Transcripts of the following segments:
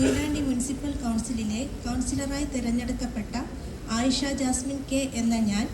Koyilandy municipal കൗൺസിലിലെ കൗൺസിലറായി തിരഞ്ഞെടുക്കപ്പെട്ട ആയിഷ ജാസ്മിൻ കെ എന്ന ഞാൻ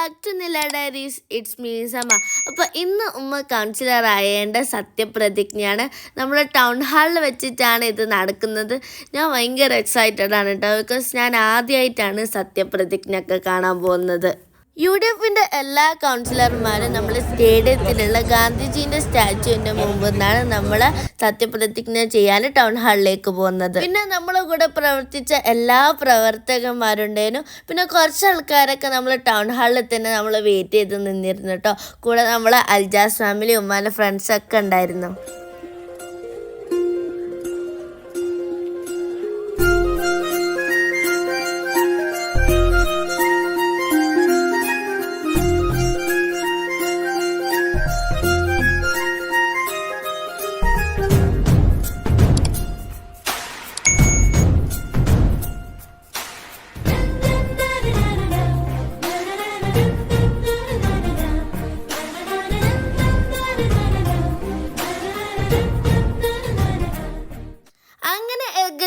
back to Nila diaries it's me Sama. അപ്പോൾ ഇന്ന് ഉമ്മ കൗൺസിലർ ആയേണ്ട സത്യപ്രതിജ്ഞയാണ്. നമ്മുടെ ടൗൺ ഹാളിൽ വെച്ചിട്ടാണ് ഇത് നടക്കുന്നത്. ഞാൻ ഭയങ്കര എക്സൈറ്റഡ് ആണ് കേട്ടോ ബിക്കോസ് ഞാൻ ആദ്യമായിട്ടാണ് സത്യപ്രതിജ്ഞ ഒക്കെ കാണാൻ പോകുന്നത്. യു ഡി എഫിന്റെ എല്ലാ കൗൺസിലർമാരും നമ്മൾ സ്റ്റേഡിയത്തിലുള്ള ഗാന്ധിജീന്റെ സ്റ്റാച്ചുവിന്റെ മുമ്പ് നിന്നാണ് നമ്മൾ സത്യപ്രതിജ്ഞ ചെയ്യാൻ ടൗൺ ഹാളിലേക്ക് പോകുന്നത്. പിന്നെ നമ്മളെ കൂടെ പ്രവർത്തിച്ച എല്ലാ പ്രവർത്തകന്മാരുണ്ടേനും പിന്നെ കുറച്ച് ആൾക്കാരൊക്കെ നമ്മൾ ടൗൺ ഹാളിൽ തന്നെ നമ്മൾ വെയിറ്റ് ചെയ്ത് നിന്നിരുന്നു കേട്ടോ. കൂടെ നമ്മൾ അൽജാസ് ഫാമിലി ഉമ്മാന്റെ ഫ്രണ്ട്സൊക്കെ ഉണ്ടായിരുന്നു.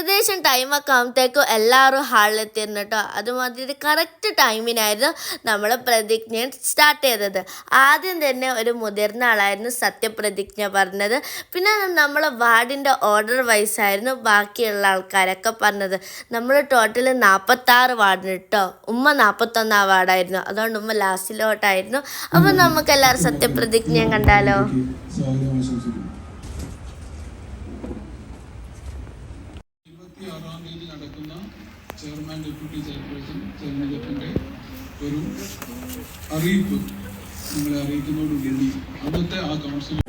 ഏകദേശം ടൈമൊക്കെ ആകുമ്പോഴത്തേക്കും എല്ലാവരും ഹാളിലെത്തിയിരുന്നു കേട്ടോ. അതുമാതിരി കറക്റ്റ് ടൈമിനായിരുന്നു നമ്മൾ പ്രതിജ്ഞ സ്റ്റാർട്ട് ചെയ്തത്. ആദ്യം തന്നെ ഒരു മുതിർന്ന ആളായിരുന്നു സത്യപ്രതിജ്ഞ പറഞ്ഞത്. പിന്നെ നമ്മൾ വാർഡിന്റെ ഓർഡർ വൈസ് ആയിരുന്നു ബാക്കിയുള്ള ആൾക്കാരൊക്കെ പറഞ്ഞത്. നമ്മൾ ടോട്ടൽ നാൽപ്പത്താറ് വാർഡിന് കേട്ടോ. ഉമ്മ നാൽപ്പത്തൊന്നാം വാർഡായിരുന്നു. അതുകൊണ്ട് ഉമ്മ ലാസ്റ്റിലോട്ടായിരുന്നു അപ്പം നമുക്ക് എല്ലാവരും സത്യപ്രതിജ്ഞ കണ്ടാലോ? ചെയർമാൻ ഡെപ്യൂട്ടി ചെയർപേഴ്സൺ തെരഞ്ഞെടുപ്പിന്റെ ഒരു അറിയിപ്പ് നിങ്ങളെ അറിയിക്കുന്നതോടുകൂടി അന്നത്തെ ആ കൗൺസിൽ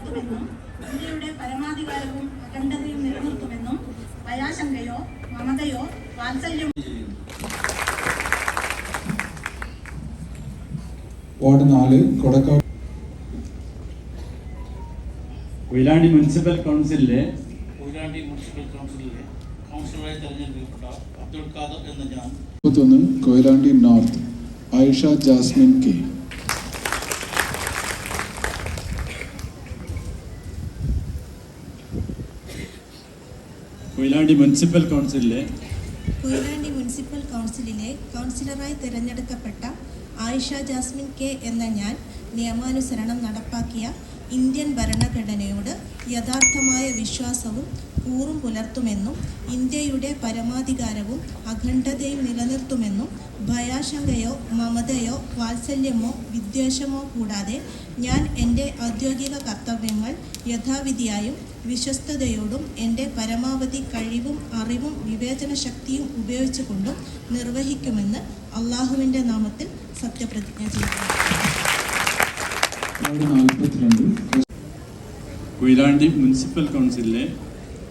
ഇന്ത്യയുടെ പരമാധികാരവും അഖണ്ഡതയും നിലനിർത്തുമെന്നും ഭയാശങ്കയോ മമതയോ വാത്സല്യമോ വാർഡ് നാല് കൊടക്കാട് കൊയിലാണ്ടി മുനിസിപ്പൽ കൗൺസിലിലെ കൊയിലാണ്ടി മുനിസിപ്പൽ കൗൺസിലിലെ കൗൺസിലറായി തെരഞ്ഞെടുക്കപ്പെട്ട അബ്ദുൾ ഖാദർ എന്ന ഞാൻ. മുപ്പത്തൊന്ന് Koyilandy north Ayisha Jasmine K. Koyilandy municipal കൗൺസിലിലെ Koyilandy municipal കൗൺസിലിലെ കൗൺസിലറായി തിരഞ്ഞെടുക്കപ്പെട്ട ആയിഷ ജാസ്മിൻ കെ എന്ന ഞാൻ നിയമാനുസരണം നടപ്പാക്കിയ ഇന്ത്യൻ ഭരണഘടനയോട് യഥാർത്ഥമായ വിശ്വാസവും കൂറും പുലർത്തുമെന്നും ഇന്ത്യയുടെ പരമാധികാരവും അഖണ്ഡതയും നിലനിർത്തുമെന്നും ഭയാശങ്കയോ മമതയോ വാത്സല്യമോ വിദ്വേഷമോ കൂടാതെ ഞാൻ എന്റെ ഔദ്യോഗിക കർത്തവ്യങ്ങൾ യഥാവിധിയായും വിശ്വസ്തയോടും എന്റെ പരമാവധി കഴിവും അറിവും വിവേചന ശക്തിയും ഉപയോഗിച്ചുകൊണ്ടും നിർവഹിക്കുമെന്ന് അള്ളാഹുവിന്റെ നാമത്തിൽ സത്യപ്രതിജ്ഞ ചെയ്യുന്നു. കൊയിലാണ്ടി മുനിസിപ്പൽ കൗൺസിലിലെ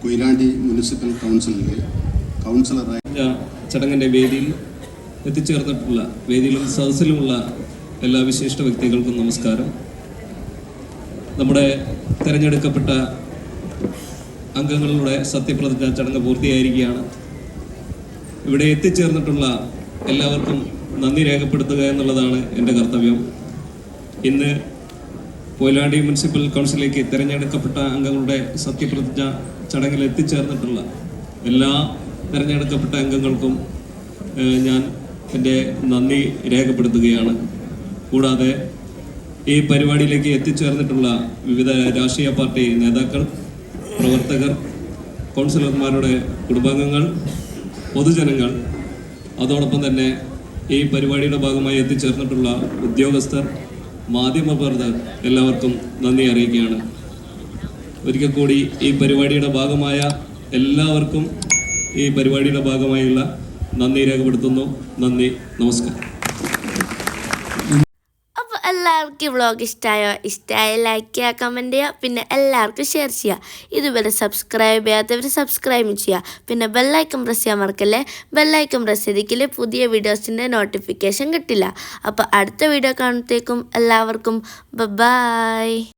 കൊയിലാണ്ടി മുനിസിപ്പൽ കൗൺസിലിലെ കൗൺസിലറായി ചടങ്ങിന്റെ വേദിയിൽ എത്തിച്ചേർന്നിട്ടുള്ള വേദിയിലും സദസ്സിലുമുള്ള എല്ലാ വിശിഷ്ട വ്യക്തികൾക്കും നമസ്കാരം. നമ്മുടെ തിരഞ്ഞെടുക്കപ്പെട്ട അംഗങ്ങളുടെ സത്യപ്രതിജ്ഞ ചടങ്ങ് പൂർത്തിയായിരിക്കുകയാണ്. ഇവിടെ എത്തിച്ചേർന്നിട്ടുള്ള എല്ലാവർക്കും നന്ദി രേഖപ്പെടുത്തുക എന്നുള്ളതാണ് എന്റെ കർത്തവ്യം. ഇന്ന് കൊയിലാണ്ടി മുനിസിപ്പൽ കൗൺസിലേക്ക് തിരഞ്ഞെടുക്കപ്പെട്ട അംഗങ്ങളുടെ സത്യപ്രതിജ്ഞ ചടങ്ങിൽ എത്തിച്ചേർന്നിട്ടുള്ള എല്ലാ തിരഞ്ഞെടുക്കപ്പെട്ട അംഗങ്ങൾക്കും ഞാൻ എന്റെ നന്ദി രേഖപ്പെടുത്തുകയാണ്. കൂടാതെ ഈ പരിപാടിയിലേക്ക് എത്തിച്ചേർന്നിട്ടുള്ള വിവിധ രാഷ്ട്രീയ പാർട്ടി നേതാക്കൾ പ്രവർത്തകർ കൗൺസിലർമാരുടെ കുടുംബാംഗങ്ങൾ പൊതുജനങ്ങൾ അതോടൊപ്പം തന്നെ ഈ പരിപാടിയുടെ ഭാഗമായി എത്തിച്ചേർന്നിട്ടുള്ള ഉദ്യോഗസ്ഥർ മാധ്യമപ്രവർത്തകർ എല്ലാവർക്കും നന്ദി അറിയിക്കുകയാണ്. ഒരിക്കൽ കൂടി ഈ പരിപാടിയുടെ ഭാഗമായ എല്ലാവർക്കും ഈ പരിപാടിയുടെ ഭാഗമായുള്ള നന്ദി രേഖപ്പെടുത്തുന്നു. നന്ദി. നമസ്കാരം. അപ്പോൾ എല്ലാവർക്കും വ്ളോഗ് ഇഷ്ടമായോ ഇഷ്ടമായ ലൈക്ക് ചെയ്യുക കമന്റ് ചെയ്യുക പിന്നെ എല്ലാവർക്കും ഷെയർ ചെയ്യുക. ഇതുവരെ സബ്സ്ക്രൈബ് ചെയ്യാത്തവർ സബ്സ്ക്രൈബ് ചെയ്യുക. പിന്നെ ബെല്ലൈക്കൺ പ്രസ് ചെയ്യാൻ മറക്കല്ലേ? ബെല്ലൈക്കൺ പ്രസ് ചെയ്തിക്കിൽ പുതിയ വീഡിയോസിന്റെ നോട്ടിഫിക്കേഷൻ കിട്ടില്ല. അപ്പോൾ അടുത്ത വീഡിയോ കാണുമ്പോഴത്തേക്കും എല്ലാവർക്കും ബൈ